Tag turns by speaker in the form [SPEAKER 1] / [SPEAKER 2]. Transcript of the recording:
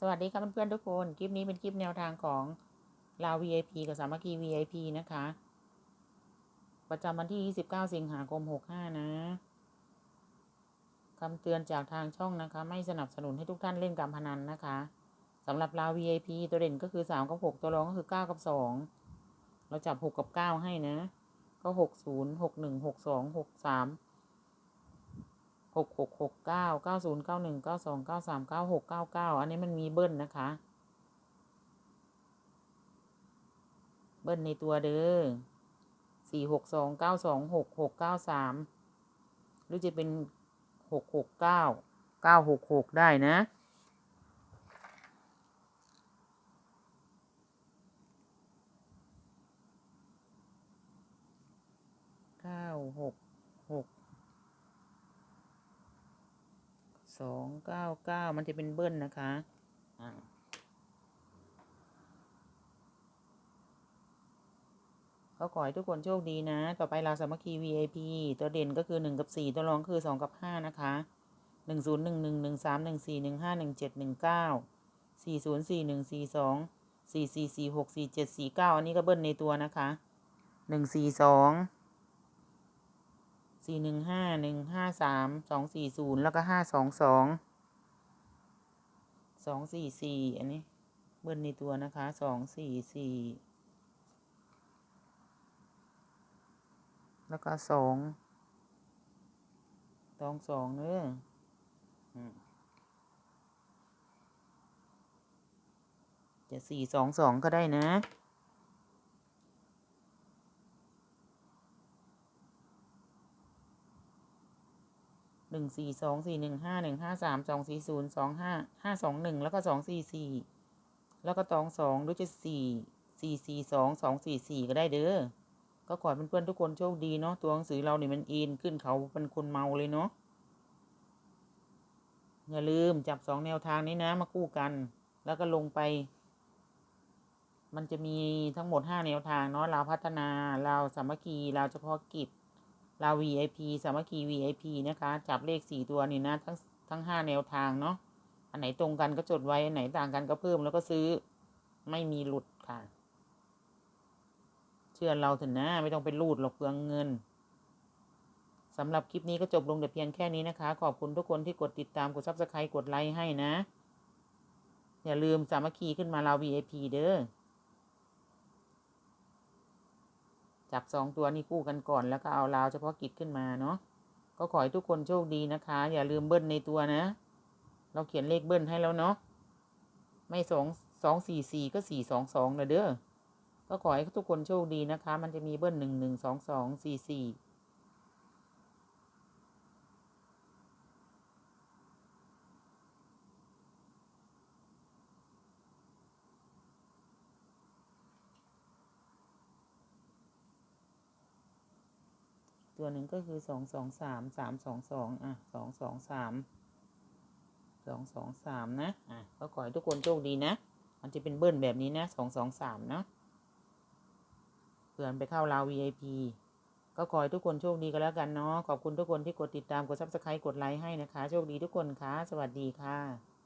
[SPEAKER 1] สวัสดีครับเพื่อนๆทุกคน คลิปนี้เป็นคลิปแนวทางของลาว VIP กับสามัคคี VIP นะคะ ประจำวันที่ 29 สิงหาคม 65 นะคำเตือนจากทางช่องนะคะ ไม่สนับสนุนให้ทุกท่านเล่นการพนันนะคะสำหรับลาว VIP ตัวเด่นก็คือ 3 กับ 6 ตัวรองก็คือ 9 กับ 2 เราจับ 6 กับ 9 ให้นะ ก็ 60 61 62 63 หกหกหกเก้าเก้าศูนย์เก้าหนึ่งเก้าสองเก้าสามเก้าหกเก้าเก้าอันนี้มันมีเบิ้ลนะคะ เบิ้ลในตัวเด้อสี่หกสองเก้าสองหกหกเก้าสามหรือจะเป็นหกหกเก้าเก้าหกหกได้นะเก้าหกหก สองเก้าเก้ามันจะเป็นเบิ้ลนะคะอ่าขอให้ทุกคนโชคดีนะ ต่อไปเราสามัคคี VIP ตัวเด่นก็คือหนึ่งกับสี่ตัวรองคือสองกับห้านะคะหนึ่งศูนย์หนึ่งหนึ่งหนึ่งสามหนึ่งสี่หนึ่งห้าหนึ่งเจ็ดหนึ่งเก้าสี่ศูนย์สี่หนึ่งสี่สองสี่สี่สี่หกสี่เจ็ดสี่เก้าอันนี้ก็เบิ้ลในตัวนะคะหนึ่งสี่สอง สี่หนึ่งห้าหนึ่งห้าสามสองสี่ศูนย์แล้วก็ห้าสองสองสองสี่สี่อันนี้ เบิ้ลในตัวนะคะสองสี่สี่แล้วก็สองสองสองเนอะอืมจะสี่สองสองก็ได้นะ นึ่งสี่สองสี่หนึ่งห้าหนึ่งห้าสามสองสี่ศูนย์สองห้าห้าสองหนึ่งแล้วก็สองสี่สี่แล้วก็ตองสองหรือจะสี่สี่สี่สองสองสี่สี่ก็ได้เด้อก็ขอให้เพื่อนๆทุกคนโชคดีเนาะตัวหนังสือเราเนี่ยมันอินขึ้นเขาเป็นคนเมาเลยเนาะอย่าลืมจับสองแนวทางนี้นะมาคู่กัน แล้วก็ลงไป มันจะมีทั้งหมดห้าแนวทางเนาะเราพัฒนาเราสามัคคีเราเฉพาะกิจ เรา VIP สามัคคี VIP นะคะ จับเลขสี่ตัวนี่นะทั้งทั้งห้าแนวทางเนาะ อันไหนตรงกันก็จดไว้ อันไหนต่างกันก็เพิ่มแล้วก็ซื้อ ไม่มีหลุดค่ะ เชื่อเราเถอะนะ ไม่ต้องไปรูดหรอกเปลืองเงินสำหรับคลิปนี้ก็จบลงแต่เพียงแค่นี้นะคะ ขอบคุณทุกคนที่กดติดตาม กดซับสไครต์กดไลค์ให้นะ อย่าลืมสามัคคีขึ้นมาเรา VIP เด้อ จับสองตัวนี้คู่กันก่อน แล้วก็เอาราวเฉพาะกิจขึ้นมาเนาะก็ขอให้ทุกคนโชคดีนะคะ อย่าลืมเบิ้ลในตัวนะ เราเขียนเลขเบิ้ลให้แล้วเนาะไม่สองสองสี่สี่ก็สี่สองสองเลยเด้อก็ขอให้ทุกคนโชคดีนะคะ มันจะมีเบิ้ลหนึ่งหนึ่งสองสองสี่สี่ ตัวหนึ่งก็คือสองสองสามสามสองสองอะสองสองสามสองสองสามนะอะก็ขอให้ทุกคนโชคดีนะ มันจะเป็นเบิ้ลแบบนี้นะสองสองสามเนาะเผื่อไปเข้าเรา VIP ก็ขอให้ทุกคนโชคดีกันแล้วกันเนาะขอบคุณทุกคนที่กดติดตามกดซับสไครต์กดไลค์ให้นะคะ โชคดีทุกคนค่ะ สวัสดีค่ะ